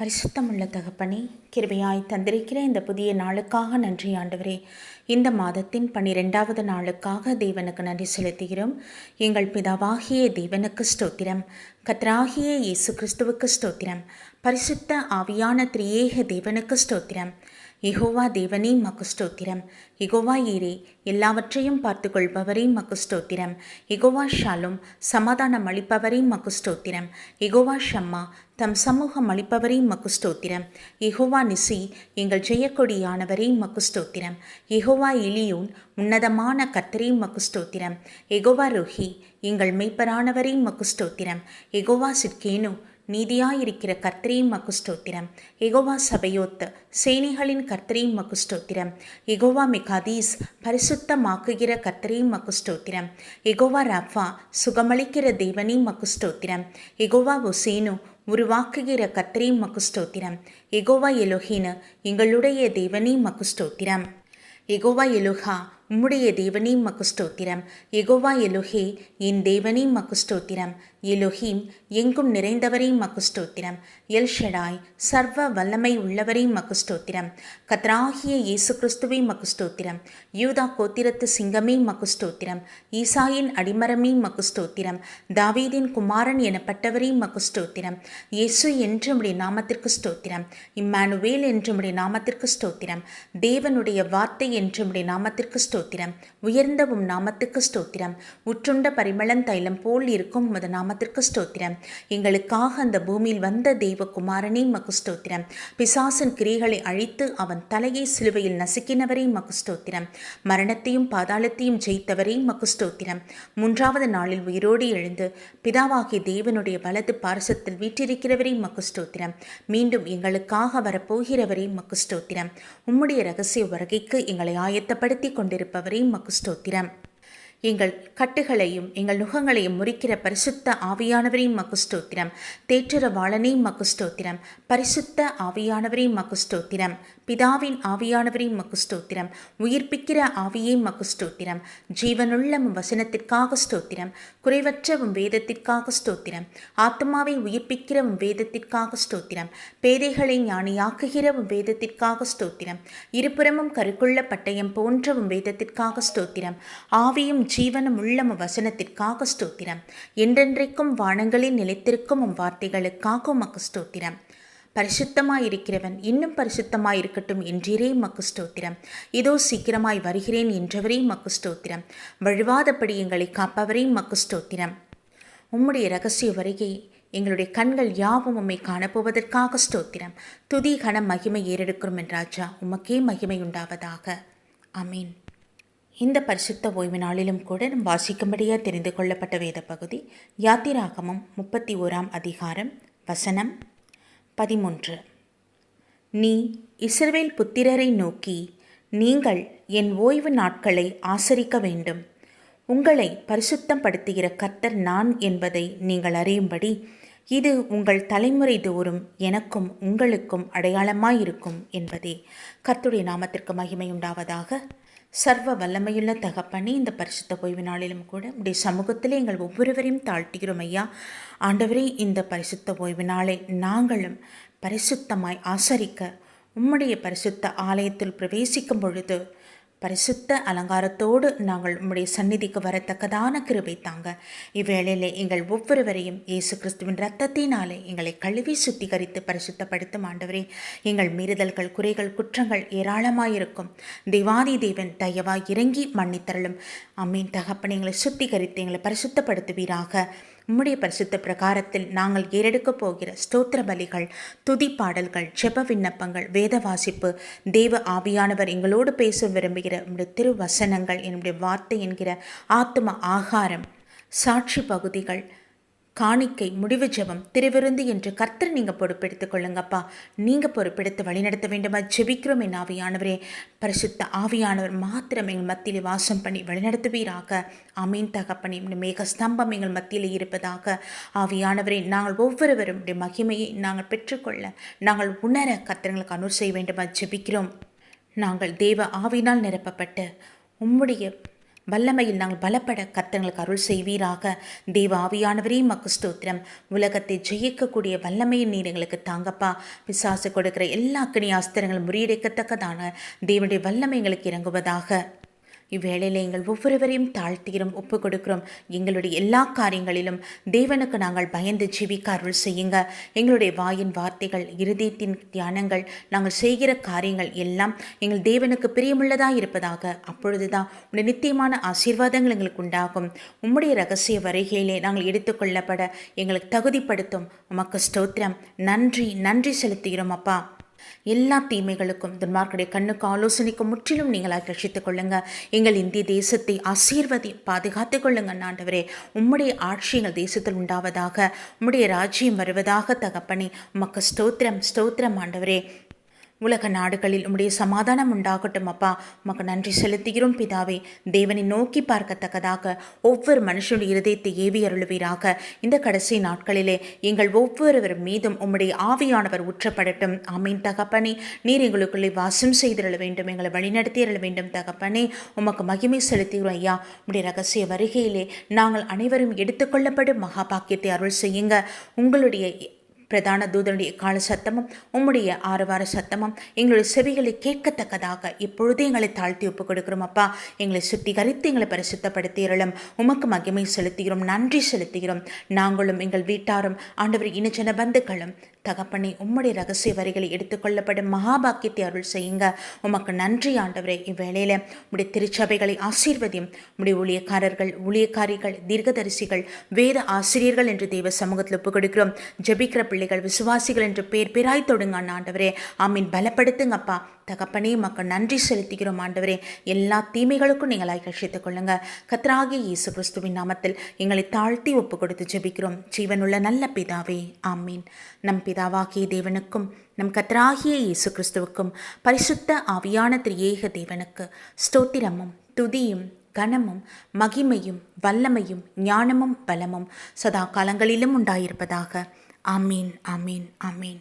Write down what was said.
பரிசுத்தமுள்ள தகப்பனே கிருபையாய் தந்திருக்கிற இந்த புதிய நாளுக்காக நன்றி ஆண்டவரே. இந்த மாதத்தின் பன்னிரெண்டாவது நாளுக்காக தேவனுக்கு நன்றி செலுத்துகிறோம். எங்கள் பிதாவாகிய தேவனுக்கு ஸ்தோத்திரம். கத்ராகிய இயேசு கிறிஸ்துவுக்கு ஸ்தோத்திரம். பரிசுத்த ஆவியான திரியேக தேவனுக்கு ஸ்தோத்திரம். எகோவா தேவனே மக்கு ஸ்தோத்திரம். எகோவா ஏரே எல்லாவற்றையும் பார்த்து கொள்பவரே மக்கு ஸ்தோத்திரம். எகோவா ஷாலும் சமாதானம் அளிப்பவரே மக்கு ஸ்தோத்திரம். எகோவா ஷம்மா தம் சமூகம் அளிப்பவரே மக்கு ஸ்தோத்திரம். எகோவா நிசி எங்கள் ஜெயக்கொடியானவரே மக்கு ஸ்தோத்திரம். எகோவா எலியூன் உன்னதமான கத்தரே மக்கு ஸ்தோத்திரம். எகோவா ருஹி எங்கள் மெய்ப்பரானவரே மக்கு ஸ்தோத்திரம். எகோவா சிற்கேனு நீதியாயிருக்கிற கர்த்தரையும் மக்கு எகோவா சபையோத்து சேனைகளின் கர்த்தரையும் மக்குஸ்டோத்திரம் எகோவா மிகாதீஸ் பரிசுத்தமாக்குகிற கர்த்தரையும் மக்குஸ்டோத்திரம் எகோவா ரஃபா சுகமளிக்கிற தேவனே மக்கு எகோவா ஒசேனு உருவாக்குகிற கர்த்தரையும் மக்குஸ்டோத்திரம் எகோவா எலோஹீனு எங்களுடைய தேவனே மக்குஸ்டோத்திரம் எகோவா எலுஹா உம்முடைய தேவனே மக்கு ஸ்தோத்திரம். எகோவா எலுஹே என் தேவனே மக்கு ஸ்தோத்திரம். எலுஹீம் எங்கும் நிறைந்தவரே மக்கு ஸ்தோத்திரம். சர்வ வல்லமை உள்ளவரே மக்கு ஸ்தோத்திரம். கத்ராகிய இயேசு கிறிஸ்துவே மக்கு ஸ்தோத்திரம். யூதா கோத்திரத்து சிங்கமே மக்கு ஸ்தோத்திரம். ஈசாயின் அடிமரமே மக்கு ஸ்தோத்திரம். தாவீதின் குமாரன் எனப்பட்டவரே மக்கு ஸ்தோத்திரம். இயேசு உடைய நாமத்திற்கு ஸ்தோத்திரம். இம்மானுவேல் என்றுமுடைய நாமத்திற்கு ஸ்தோத்திரம். தேவனுடைய வார்த்தை என்றுமுடைய நாமத்திற்கு ஸ்தோத்திரம். உயர்ந்த உம் நாமத்துக்கு ஸ்தோத்திரம். உற்றுண்ட பரிமளம் தைலம் போல் இருக்கும் உமது நாமத்திற்கு ஸ்தோத்திரம். எங்களுக்காக அந்த பூமியில் வந்த தெய்வகுமாரனே மக்கு ஸ்தோத்திரம். பிசாசன் கிரிகளை அழித்து அவன் தலையை சிலுவையில் நசுக்கினவரே மக்கு ஸ்தோத்திரம். மரணத்தையும் பாதாளத்தையும் ஜெயித்தவரே மக்கு ஸ்தோத்திரம். மூன்றாவது நாளில் உயிரோடு எழுந்து பிதாவாகிய தேவனுடைய வலது பாரசத்தில் வீற்றிருக்கிறவரே மக்கு ஸ்தோத்திரம். மீண்டும் எங்களுக்காக வரப்போகிறவரே மக்கு ஸ்தோத்திரம். உம்முடைய ரகசிய வருகைக்கு எங்களை ஆயத்தப்படுத்தி கொண்டிருப்ப கொண்டிருப்பவரே மகுஸ்தோத்திரம் எங்கள் கட்டுகளையும் எங்கள் நுகங்களையும் முறிக்கிற பரிசுத்த ஆவியானவரையும் மக்கு ஸ்தோத்திரம். தேற்றர வாழனே மக்கு ஸ்தோத்திரம். பரிசுத்த ஆவியானவரையும் மக்குஸ்தோத்திரம் பிதாவின் ஆவியானவரையும் மக்குஸ்தோத்திரம் உயிர்ப்பிக்கிற ஆவியையும் மக்கு ஸ்தோத்திரம். ஜீவனுள்ள உம் வசனத்திற்காக ஸ்தோத்திரம். குறைவற்ற உம் வேதத்திற்காக ஸ்தோத்திரம். ஆத்மாவை உயிர்ப்பிக்கிற உம் வேதத்திற்காக ஸ்தோத்திரம். பேதைகளை ஞானியாக்குகிற உம் வேதத்திற்காக ஸ்தோத்திரம். இருபுறமும் கருக்குள்ள பட்டயம் போன்ற உம் வேதத்திற்காக ஸ்தோத்திரம். ஆவியும் ஜீவனும் உள்ள உம் வசனத்திற்காக ஸ்தோத்திரம். என்றென்றைக்கும் வானங்களில் நிலைத்திருக்கும் உம் வார்த்தைகளுக்காக உமக்கு ஸ்தோத்திரம். பரிசுத்தமாயிருக்கிறவன் இன்னும் பரிசுத்தமாயிருக்கட்டும் என்றீரே மக்கு ஸ்தோத்திரம். இதோ சீக்கிரமாய் வருகிறேன் என்றவரே மக்கு ஸ்தோத்திரம். வழுவாதபடி எங்களை காப்பவரே மக்கு ஸ்தோத்திரம். உம்முடைய ரகசிய வருகை எங்களுடைய கண்கள் யாவும் உம்மை காணப்போவதற்காக ஸ்தோத்திரம். துதி கன மகிமை ஏறெடுக்கிறோம் என்றாஜா உமக்கே மகிமை உண்டாவதாக அமீன் இந்த பரிசுத்த ஓய்வு நாளிலும் கூட நம் வாசிக்கும்படியாக தெரிந்து கொள்ளப்பட்ட வேத பகுதி யாத்திராகமம் முப்பத்தி ஓராம் அதிகாரம் வசனம் பதிமூன்று. நீ இஸ்ரவேல் புத்திரரை நோக்கி நீங்கள் என் ஓய்வு நாட்களை ஆசரிக்க வேண்டும். உங்களை பரிசுத்தப்படுத்துகிற கர்த்தர் நான் என்பதை நீங்கள் அறியும்படி இது உங்கள் தலைமுறை தோறும் எனக்கும் உங்களுக்கும் அடையாளமாயிருக்கும் என்பதே. கர்த்துடைய நாமத்திற்கு மகிமை உண்டாவதாக சர்வ வல்லமையுள்ள தகப்பனே இந்த பரிசுத்த ஓய்வு நாளிலும் கூட உடைய சமூகத்திலே எங்கள் ஒவ்வொருவரையும் தாழ்த்துகிறோம் ஐயா. ஆண்டவரே இந்த பரிசுத்த ஓய்வு நாளை நாங்களும் பரிசுத்தமாய் ஆசரிக்க உம்முடைய பரிசுத்த ஆலயத்தில் பிரவேசிக்கும் பொழுது பரிசுத்த அலங்காரத்தோடு நாங்கள் உம்முடைய சந்நிதிக்கு வரத்தக்கதான கிருபை தாங்க. இவ்வேளையிலே எங்கள் ஒவ்வொருவரையும் இயேசு கிறிஸ்துவின் ரத்தத்தினாலே எங்களை கழுவி சுத்திகரித்து பரிசுத்தப்படுத்தும் ஆண்டவரே எங்கள் மீறுதல்கள் குறைகள் குற்றங்கள் ஏராளமாயிருக்கும். தேவாதி தேவன் தயவாய் இறங்கி மன்னித்தரலும். அம்மீன் தகப்பனை எங்களை சுத்திகரித்து எங்களை பரிசுத்தப்படுத்துவீராக. உம்முடைய பரிசுத்த பிரகாரத்தில் நாங்கள் ஏறெடுக்கப் போகிற ஸ்தோத்திர பலிகள் துதி பாடல்கள் ஜெப விண்ணப்பங்கள் வேத வாசிப்பு தேவ ஆவியானவர் எங்களோடு பேச விரும்புகிற உம்முடைய திருவசனங்கள் என்னுடைய வார்த்தை என்கிற ஆத்ம ஆகாரம் சாட்சி பகுதிகள் காணிக்கை முடிவு ஜெபம் திருவிருந்து என்று கர்த்தர் நீங்கள் பொறுப்பெடுத்துக் கொள்ளுங்கப்பா. நீங்கள் பொறுப்பெடுத்து வழிநடத்த வேண்டுமா? ஜெபிக்கிறோம் என் ஆவியானவரே. பரிசுத்த ஆவியானவர் மாத்திரம் எங்கள் மத்தியில் வாசம் பண்ணி வழிநடத்துவீராக. அமீன் தகப்பனி. மேக ஸ்தம்பம் எங்கள் மத்தியில் இருப்பதாக. ஆவியானவரே நாங்கள் ஒவ்வொருவரும் உடைய மகிமையை நாங்கள் பெற்றுக்கொள்ள நாங்கள் உணர கர்த்தர்களுக்கு அனுர் செய்ய வேண்டுமா? ஜெபிக்கிறோம். நாங்கள் தேவ ஆவினால் நிரப்பப்பட்டு உம்முடைய வல்லமையில் நாங்கள் பலப்பட கத்தங்களுக்கு அருள் செய்வீராக. தேவ ஆவியானவரே மக்கு ஸ்தோத்திரம். உலகத்தை ஜெயிக்கக்கூடிய வல்லமையின் நீர் எங்களுக்கு தாங்கப்பா. பிசாசு கொடுக்கிற எல்லா கிணி அஸ்திரங்களும் முறியடிக்கத்தக்கதான. தேவனுடைய வல்லமை எங்களுக்கு இறங்குவதாக. இவ்வேளையில் எங்கள் ஒவ்வொருவரையும் தாழ்த்தீரும் ஒப்பு கொடுக்கிறோம் எங்களுடைய எல்லா காரியங்களிலும் தேவனுக்கு நாங்கள் பயந்து ஜீவிக்க அருள் செய்யுங்க. எங்களுடைய வாயின் வார்த்தைகள் இருதயத்தின் தியானங்கள் நாங்கள் செய்கிற காரியங்கள் எல்லாம் எங்கள் தேவனுக்கு பிரியமுள்ளதாக இருப்பதாக அப்பொழுதுதான் உடைய நித்தியமான ஆசீர்வாதங்கள் எங்களுக்கு உண்டாகும். உம்முடைய ரகசிய வருகையிலே நாங்கள் எடுத்துக்கொள்ளப்பட எங்களுக்கு தகுதிப்படுத்தும். உமக்கு ஸ்தோத்திரம். நன்றி நன்றி செலுத்துகிறோம் அப்பா. எல்லா தீமைகளுக்கும் துன்மார்க்குடைய கண்ணுக்கு ஆலோசனைக்கும் முற்றிலும் நீங்களாக ரசித்துக் கொள்ளுங்க. எங்கள் இந்திய தேசத்தை ஆசீர்வதி பாதுகாத்துக் கொள்ளுங்க ஆண்டவரே. உம்முடைய ஆட்சி எங்கள் தேசத்தில் உண்டாவதாக உம்முடைய ராஜ்யம் வருவதாக தகப்பனே உமக்கு ஸ்தோத்திரம் ஸ்தோத்திரம் ஆண்டவரே. உலக நாடுகளில் உம்முடைய சமாதானம் உண்டாகட்டும் அப்பா. உமக்கு நன்றி செலுத்துகிறோம் பிதாவே. தேவனை நோக்கி பார்க்கத்தக்கதாக ஒவ்வொரு மனுஷனுடைய இருதயத்தை ஏவி அருளுவீராக. இந்த கடைசி நாட்களிலே எங்கள் ஒவ்வொருவர் மீதும் உம்முடைய ஆவியானவர் உற்றப்படட்டும் ஆமீன் தகப்பனே. நீர் எங்களுக்குள்ளே வாசம் செய்திருள வேண்டும் எங்களை வழிநடத்தி அருள வேண்டும் தகப்பனே. உமக்கு மகிமை செலுத்துகிறோம் ஐயா. உம்முடைய ரகசிய வருகையிலே நாங்கள் அனைவரும் எடுத்துக்கொள்ளப்படும் மகாபாக்கியத்தை அருள் செய்யுங்க. உங்களுடைய பிரதான தூதனுடைய கால சத்தமும் உம்முடைய ஆரவார சத்தமும் எங்களுடைய செவிகளை கேட்கத்தக்கதாக இப்பொழுதே எங்களை தாழ்த்தி ஒப்புக் கொடுக்கிறோம் அப்பா. எங்களை சுத்திகரித்து எங்களை பரிசுத்தப்படுத்தியறலும் உமக்கு மகிமை செலுத்துகிறோம் நன்றி செலுத்துகிறோம். நாங்களும் எங்கள் வீட்டாரும் ஆண்டவர் இனச்சன பந்துக்களும் தகப்பனை உம்முடைய ரகசிய வரிகளை எடுத்துக்கொள்ளப்படும் மகாபாக்கியத்தை அருள் செய்யுங்க. உமக்கு நன்றி ஆண்டவரே. இவ்வேளையில் உடைய திருச்சபைகளை ஆசீர்வதியும். உடைய ஊழியக்காரர்கள் ஊழியக்காரிகள் தீர்க்கதரிசிகள் வேத ஆசிரியர்கள் என்று தெய்வ சமூகத்தில் ஒப்புக் கொடுக்கிறோம் ஜபிக்கிற பிள்ளைகள் விசுவாசிகள் என்று பேர் பேராய் தொடுங்க ஆண்டவரே. ஆமீன். பலப்படுத்துங்கப்பா. தகப்பனே மக்கள் நன்றி செலுத்துகிறோம் ஆண்டவரே. எல்லா தீமைகளுக்கும் நீங்களாய் ரட்சித்துக் கொள்ளுங்க. கத்ராகி இயேசு கிறிஸ்துவின் நாமத்தில் எங்களை தாழ்த்தி ஒப்பு கொடுத்து ஜெபிக்கிறோம். ஜீவனுள்ள நல்ல பிதாவே ஆமீன். நம் பிதாவாகிய தேவனுக்கும் நம் கத்ராகிய இயேசு கிறிஸ்துவுக்கும் பரிசுத்த ஆவியான திரியேக தேவனுக்கு ஸ்தோத்திரமும் துதியும் கனமும் மகிமையும் வல்லமையும் ஞானமும் பலமும் சதா காலங்களிலும் உண்டாயிருப்பதாக. ஆமீன் ஆமீன் ஆமீன்.